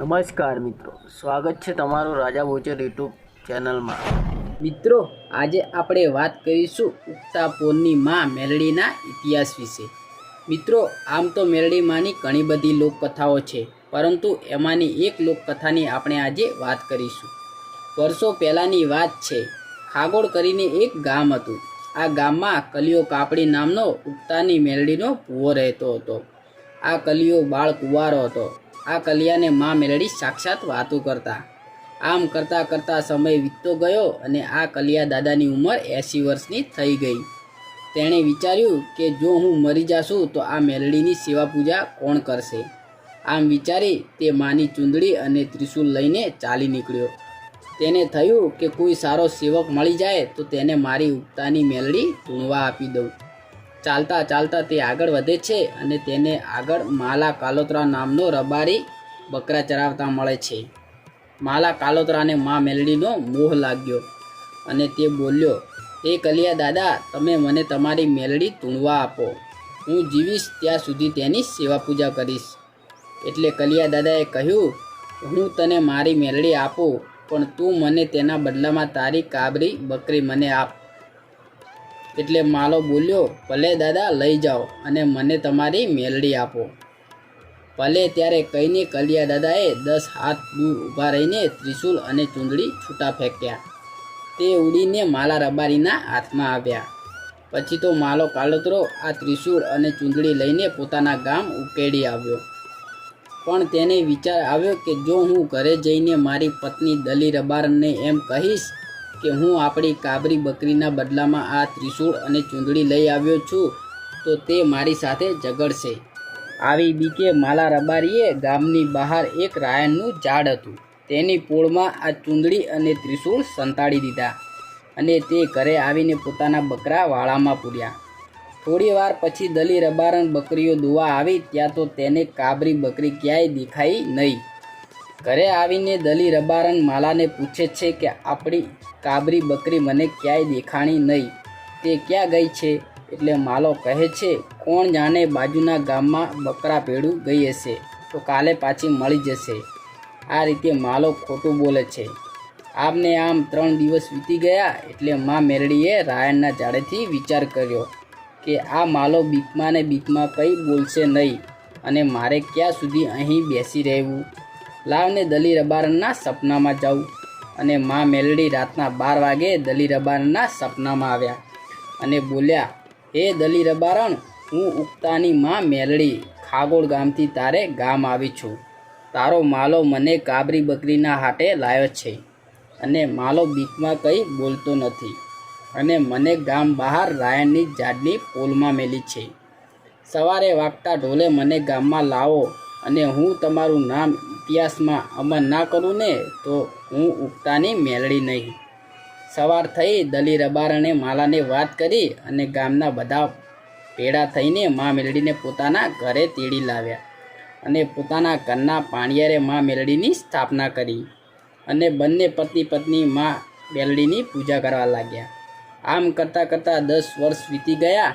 નમસ્કાર મિત્રો. સ્વાગત છે તમારું રાજા બોચર યુટ્યુબ ચેનલમાં. મિત્રો, આજે આપણે વાત કરીશું ઉગતા પોરની માં મેલડીના ઇતિહાસ વિશે. મિત્રો, આમ તો મેલડી ઘણી બધી લોકકથાઓ છે, પરંતુ એમાંની એક લોકકથાની આપણે આજે વાત કરીશું. વર્ષો પહેલાંની વાત છે, ખાગોળ કરીને એક ગામ હતું. આ ગામમાં કલિયો કાપડી નામનો ઉગતાની મેલડીનો ભૂવો રહેતો હતો. આ કલિયો બાળ કુંવારો હતો. આ કલિયાને માં મેલડી સાક્ષાત વાતો કરતા. આમ કરતાં કરતાં સમય વીતતો ગયો અને આ કલિયા દાદાની ઉંમર એંસી વર્ષની થઈ ગઈ. તેણે વિચાર્યું કે જો હું મરી જાશું તો આ મેલડીની સેવા પૂજા કોણ કરશે? આમ વિચારી તે માની ચૂંદડી અને ત્રિશૂલ લઈને ચાલી નીકળ્યો. તેને થયું કે કોઈ સારો સેવક મળી જાય તો તેને મારી ઉગતાની મેલડી ધૂણવા આપી દઉં. ચાલતા ચાલતા તે આગળ વધે છે અને તેને આગળ માલા કાલોતરા નામનો રબારી બકરા ચરાવતા મળે છે. માલા કાલોતરાને મા મેલડીનો મોહ લાગ્યો અને તે બોલ્યો એ કલિયા દાદા, તમે મને તમારી મેલડી તૂણવા આપો. હું જીવીશ ત્યાં સુધી તેની સેવા પૂજા કરીશ. એટલે કલિયા દાદાએ કહ્યું, હું તને મારી મેલડી આપું, પણ તું મને તેના બદલામાં તારી કાબરી બકરી મને આપ. એટલે માલો બોલ્યો, ભલે દાદા, લઈ જાઓ અને મને તમારી મેલડી આપો. ભલે ત્યારે કહીને કલિયા દાદાએ દસ હાથ દૂર ઊભા રહીને ત્રિશુલ અને ચૂંદડી છૂટા ફેંક્યા. તે ઉડીને માલા રબારીના હાથમાં આવ્યા. પછી તો માલો કાલોતરો આ ત્રિશૂળ અને ચૂંદડી લઈને પોતાના ગામ ઉકેડી આવ્યો. પણ તેને વિચાર આવ્યો કે જો હું ઘરે જઈને મારી પત્ની દલી રબારને એમ કહીશ કે હું આપણી કાબરી બકરીના બદલામાં આ ત્રિશૂળ અને ચૂંદડી લઈ આવ્યો છું, તો તે મારી સાથે ઝઘડશે. આવી બીકે માલા રબારીએ ગામની બહાર એક રાયણનું ઝાડ હતું. તેની પોળમાં આ ચૂંદડી અને ત્રિશૂળ સંતાડી દીધા અને તે ઘરે આવીને પોતાના બકરા વાળામાં પૂર્યા. થોડી વાર પછી દલી રબારણ બકરીઓ દુવા આવી, ત્યાં તો તેને કાબરી બકરી ક્યાંય દેખાઈ નહીં. ઘરે આવીને દલી રબારણ માલાને પૂછે છે કે આપણી કાબરી બકરી મને ક્યાંય દેખાણી નહીં. તે ક્યાં ગઈ છે? એટલે માલો કહે છે, કોણ જાણે બાજુના ગામમાં બકરા ભેડું ગઈ હશે? તો કાલે પાછી મળી જશે. આ રીતે માલો ખોટું બોલે છે. આમને આમ ત્રણ દિવસ વીતી ગયા એટલે મા મેરડીએ રાયણના ઝાડેથી વિચાર કર્યો કે આ માલો બીકમાં ને બીકમાં કંઈ બોલશે નહીં અને મારે ક્યાં સુધી અહીં બેસી રહેવું? લાવને દલી રબારણના સપનામાં જાઉં. અને મા મેલડી રાતના બાર વાગે દલી રબારણના સપનામાં આવ્યા. અને બોલ્યા, હે દલી રબારણ, હું ઉગતાની માં મેલડી ખાગોળ ગામથી તારે ગામ આવી છું. તારો માલો મને કાબરી બકરીના હાટે લાવ્યો છે. અને માલો બીકમાં કંઈ બોલતો નથી. અને મને ગામ બહાર રાયણની ઝાડની પોલમાં મેલી છે. સવારે વાગતા ઢોલે મને ગામમાં લાવો અને હું તમારું નામ ઇતિહાસમાં અમર ના કરું ને, તો હું ઉગતાની મેલડી નહીં. સવાર થઈ દલી અબારણે માલાને વાત કરી અને ગામના બધા ભેળા થઈને મા મેલડીને પોતાના ઘરે તેડી લાવ્યા અને પોતાના ઘરના પાણિયારે મા મેલડીની સ્થાપના કરી અને બંને પતિ પત્ની મા મેલડીની પૂજા કરવા લાગ્યા. આમ કરતાં કરતાં દસ વર્ષ વીતી ગયા,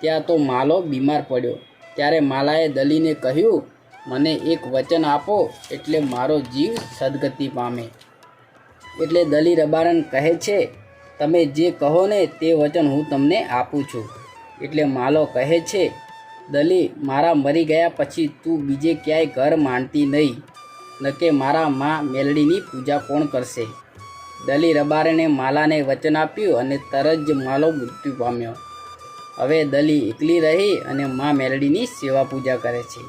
ત્યાં તો માલો બીમાર પડ્યો. ત્યારે માલાએ દલીને કહ્યું મને એક વચન આપો એટલે મારો જીવ સદગતિ પામે. એટલે દલી રબારન કહે છે, તમે જે કહો ને તે વચન હું તમને આપું છું. એટલે માલો કહે છે દલી મારા મરી ગયા પછી તું બીજે ક્યાંય ઘર માનતી નહીં, ન કે મારા મા મેલડીની પૂજા કોણ કરશે? દલી રબારણે માલાને વચન આપ્યું અને તરત જ માલો મૃત્યુ પામ્યો. હવે દલી એકલી રહી અને મા મેલડીની સેવા પૂજા કરે છે.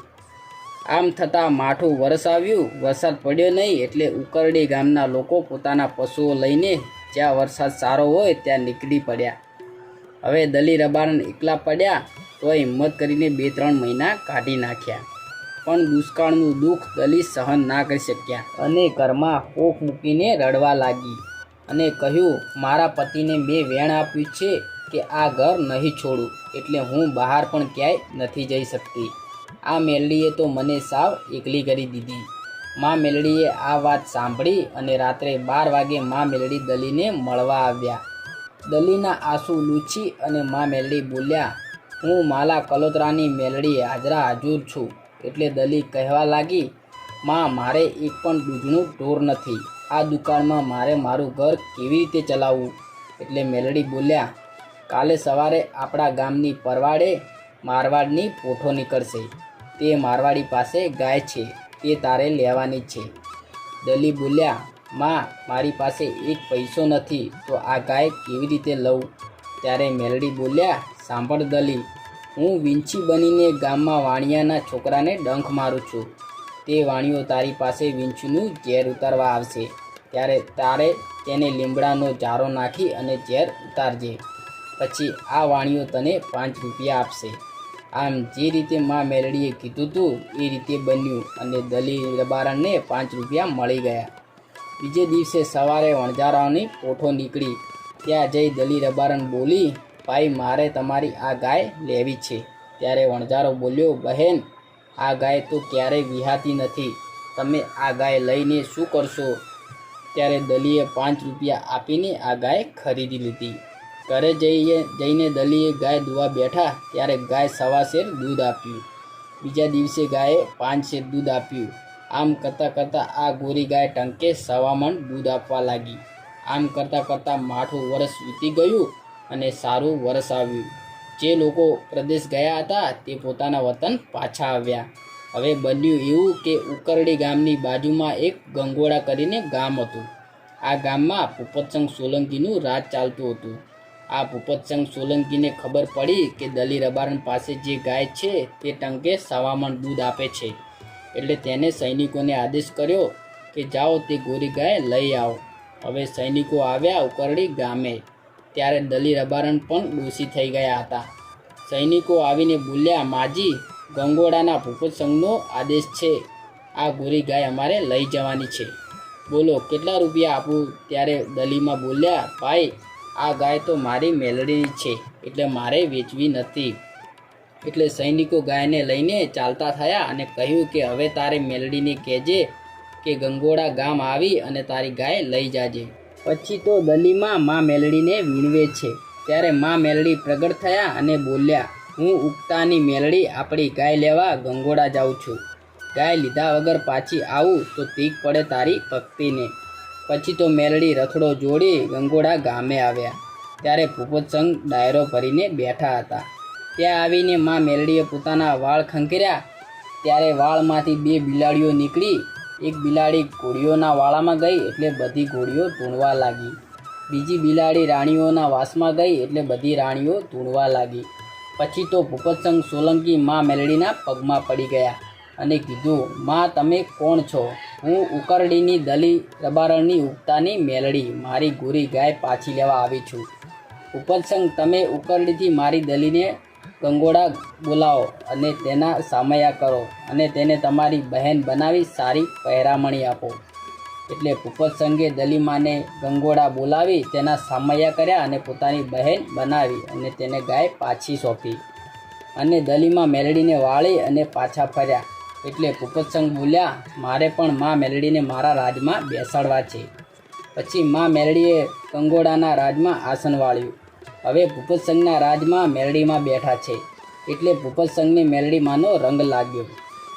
આમ થતાં માઠું વરસ આવ્યું વરસાદ પડ્યો નહીં એટલે ઉકરડી ગામના લોકો પોતાના પશુઓ લઈને જ્યાં વરસાદ સારો હોય ત્યાં નીકળી પડ્યા. હવે દલી રબારણ એકલા પડ્યા તો હિંમત કરીને બે ત્રણ મહિના કાઢી નાખ્યા. પણ દુષ્કાળનું દુઃખ દલી સહન ના કરી શક્યા અને ઘરમાં પોખ મૂકીને રડવા લાગી અને કહ્યું, મારા પતિને બે વેણ આપ્યું છે કે આ ઘર નહીં છોડું, એટલે હું બહાર પણ ક્યાંય નથી જઈ શકતી. આ મેલડીએ તો મને સાવ એકલી કરી દીધી. મા મેલડીએ આ વાત સાંભળી અને રાત્રે બાર વાગે મા મેલડી દલીને મળવા આવ્યા. દલીના આંસુ લૂછી અને મા મેલડી બોલ્યા, હું માલા કલોતરાની મેલડી હાજરા હાજુર છું. એટલે દલી કહેવા લાગી, માં, મારે એક પણ દૂધનું ઢોર નથી. આ દુકાનમાં મારે મારું ઘર કેવી રીતે ચલાવવું? એટલે મેલડી બોલ્યા, કાલે સવારે આપણા ગામની પરવાડે મારવાડની પોઠો નીકળશે. તે મારવાડી પાસે ગાય છે, તે તારે લેવાની છે. દલી બોલ્યા, માં, મારી પાસે એક પૈસો નથી, તો આ ગાય કેવી રીતે લઉં? ત્યારે મેલડી બોલ્યા, સાંભળ દલી, હું વિંછી બનીને ગામમાં વાણિયાના છોકરાને ડંખ મારું છું. તે વાણિયો તારી પાસે વિંછીનું ઝેર ઉતારવા આવશે. ત્યારે તારે તેને લીમડાનો જારો નાખી અને ઝેર ઉતારજે. પછી આ વાણિયો તને પાંચ રૂપિયા આપશે. આમ જે રીતે માં મેલડીએ કીધું હતું એ રીતે બન્યું અને દલી રબારણને પાંચ રૂપિયા મળી ગયા. બીજે દિવસે સવારે વણઝારાઓની પોઠો નીકળી. ત્યાં જઈ દલી રબારણ બોલી, ભાઈ, મારે તમારી આ ગાય લેવી છે. ત્યારે વણઝારો બોલ્યો, બહેન, આ ગાય તો ક્યારેય વિહાતી નથી. તમે આ ગાય લઈને શું કરશો? ત્યારે દલીએ પાંચ રૂપિયા આપીને આ ગાય ખરીદી લીધી. ઘરે જઈએ, જઈને દલીએ ગાય દુવા બેઠા, ત્યારે ગાય સવા શેર દૂધ આપ્યું. બીજા દિવસે ગાયે પાંચ શેર દૂધ આપ્યું. આમ કરતાં કરતાં આ ગોરી ગાય ટંકે સવા મણ દૂધ આપવા લાગી. આમ કરતાં કરતાં માઠું વરસ વીતી ગયું અને સારું વરસ આવ્યું. જે લોકો પ્રદેશ ગયા હતા, તે પોતાના વતન પાછા આવ્યા. હવે બન્યું એવું કે ઉકરડી ગામની બાજુમાં એક ગંગોળા કરીને ગામ હતું. આ ગામમાં પુપતસંગ સોલંકીનું રાજ ચાલતું હતું. આ ભૂપતસંગ સોલંકીને ખબર પડી કે દલી રબારણ પાસે જે ગાય છે તે ટંકે સવામણ દૂધ આપે છે. એટલે તેને સૈનિકોને આદેશ કર્યો કે જાઓ તે ગોરી ગાય લઈ આવો. હવે સૈનિકો આવ્યા ઉકરડી ગામે. ત્યારે દલી રબારણ પણ દોષી થઈ ગયા હતા. સૈનિકો આવીને બોલ્યા, માજી, ગંગોડાના ભૂપતસંગનો આદેશ છે. આ ગોરી ગાય અમારે લઈ જવાની છે. બોલો, કેટલા રૂપિયા આપું? ત્યારે દલીમાં બોલ્યા, ભાઈ આ ગાય તો મારી મેલડીની છે, એટલે મારે વેચવી નથી. એટલે સૈનિકો ગાયને લઈને ચાલતા થયા અને કહ્યું કે, હવે તારે મેલડીને કહેજે કે ગંગોડા ગામ આવી અને તારી ગાય લઈ જાજે. પછી તો દલીમાં મા મેલડીને વીણવે છે. ત્યારે મા મેલડી પ્રગટ થયા અને બોલ્યા, હું ઉગતાની મેલડી આપણી ગાય લેવા ગંગોડા જાઉં છું. ગાય લીધા વગર પાછી આવું તો તીક પડે તારી ભક્તિને. પછી તો મેલડી રથડો જોડી ગંગોડા ગામે આવ્યા. ત્યારે ભૂપતસંગ ડાયરો ભરીને બેઠા હતા. ત્યાં આવીને મા મેલડીએ પોતાના વાળ ખંખેર્યા. ત્યારે વાળમાંથી બે બિલાડીઓ નીકળી. એક બિલાડી ઘોડીઓના વાળામાં ગઈ એટલે બધી ઘોડીઓ ધૂણવા લાગી. બીજી બિલાડી રાણીઓના વાસમાં ગઈ એટલે બધી રાણીઓ ધૂણવા લાગી. પછી તો ભૂપતસંગ સોલંકી મા મેલડીના પગમાં પડી ગયા અને કીધું, માં, તમે કોણ છો? હું ઉકરડીની દલી રબારણની ઉગતાની મેલડી, મારી ગોરી ગાય પાછી લેવા આવી છું. ઉપરસંગ તમે ઉકરડીથી મારી દલીને ગંગોડા બોલાવો અને તેના સામયા કરો અને તેને તમારી બહેન બનાવી સારી પહેરામણી આપો. એટલે ભૂપત દલીમાને ગંગોડા બોલાવી, તેના સામયા કર્યા અને પોતાની બહેન બનાવી અને તેને ગાય પાછી સોંપી. અને દલીમાં મેલડીને વાળી અને પાછા ફર્યા. એટલે ભૂપતસંગ બોલ્યા, મારે પણ મા મેલડીને મારા રાજમાં બેસાડવા છે. પછી મા મેલડીએ કંગોડાના રાજમાં આસન વાળ્યું. હવે ભૂપતસંગના રાજમાં મેલડીમાં બેઠા છે. એટલે ભૂપતસંગને મેલડીમાંનો રંગ લાગ્યો.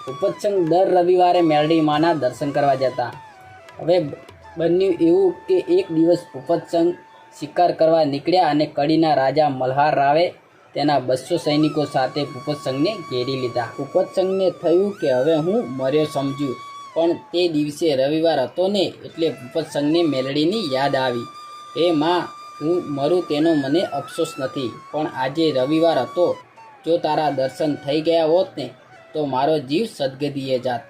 ભૂપતસંગ દર રવિવારે મેલડીમાંના દર્શન કરવા જતા. હવે બન્યું એવું કે એક દિવસ ભૂપતસંગ શિકાર કરવા નીકળ્યા અને કડીના રાજા મલ્હાર રાવે તેના બસો સૈનિકો સાથે ભૂપતસંગને ઘેરી લીધા. ભૂપતસંગને થયું કે હવે હું મર્યો સમજ્યું, પણ તે દિવસે રવિવાર હતો ને એટલે ભૂપતસંગને મેલડીની યાદ આવી. હે માં, હું મરું તેનો મને અફસોસ નથી, પણ આજે રવિવાર હતો. જો તારા દર્શન થઈ ગયા હોત ને, તો મારો જીવ સદગદીએ જાત.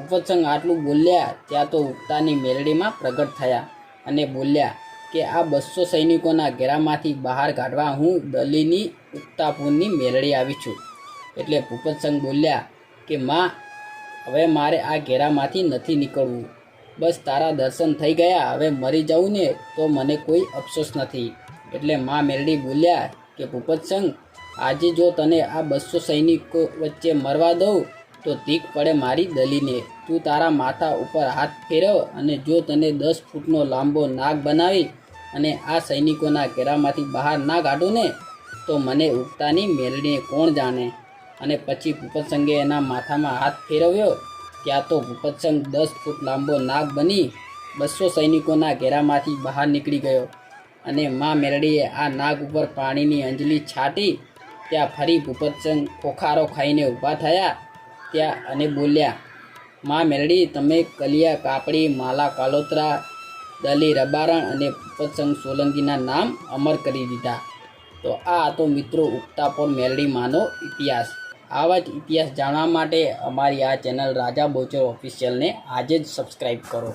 ઉપસંગ આટલું બોલ્યા, ત્યાં તો ઉગતાની મેલડીમાં પ્રગટ થયા અને બોલ્યા કે આ બસો સૈનિકોના ઘેરામાંથી બહાર કાઢવા હું દલીની ઉક્તાપુરની મેળડી આવી છું. એટલે ભૂપતસંગ બોલ્યા કે, માં, હવે મારે આ ઘેરામાંથી નથી નીકળવું. બસ તારા દર્શન થઈ ગયા, હવે મરી જાઉં ને તો મને કોઈ અફસોસ નથી. એટલે મા મેરડી બોલ્યા કે ભૂપતસંગ આજે જો તને આ બસો સૈનિકો વચ્ચે મરવા દઉં, તો તીક પડે મારી દલીને. તું તારા માથા ઉપર હાથ ફેરવ અને જો તને દસ ફૂટનો લાંબો નાગ બનાવી અને આ સૈનિકોના ઘેરામાંથી બહાર ના કાઢું ને, તો મને ઉગતાની મેલડીને કોણ જાણે? અને પછી ભૂપતસંગે એના માથામાં હાથ ફેરવ્યો. ત્યાં તો ભૂપતસંગ દસ ફૂટ લાંબો નાગ બની બસો સૈનિકોના ઘેરામાંથી બહાર નીકળી ગયો. અને મા મેરડીએ આ નાગ ઉપર પાણીની અંજલી છાટી, ત્યાં ફરી ભૂપતસંગ ખોખારો ખાઈને ઊભા થયા. ત્યાં અને બોલ્યા મા મેરડી તમે કલિયા, કાપડી, માલા, કાલોત્રા, દલી, રબારણ અને પતસંગ સોલંકીના નામ અમર કરી દીધા. તો આ હતો મિત્રો ઉક્તાપોર મેરડી માનો ઇતિહાસ. આવા જ ઇતિહાસ જાણવા માટે અમારી આ ચેનલ રાજા બોચર ઓફિશિયલને આજે જ સબસ્ક્રાઈબ કરો.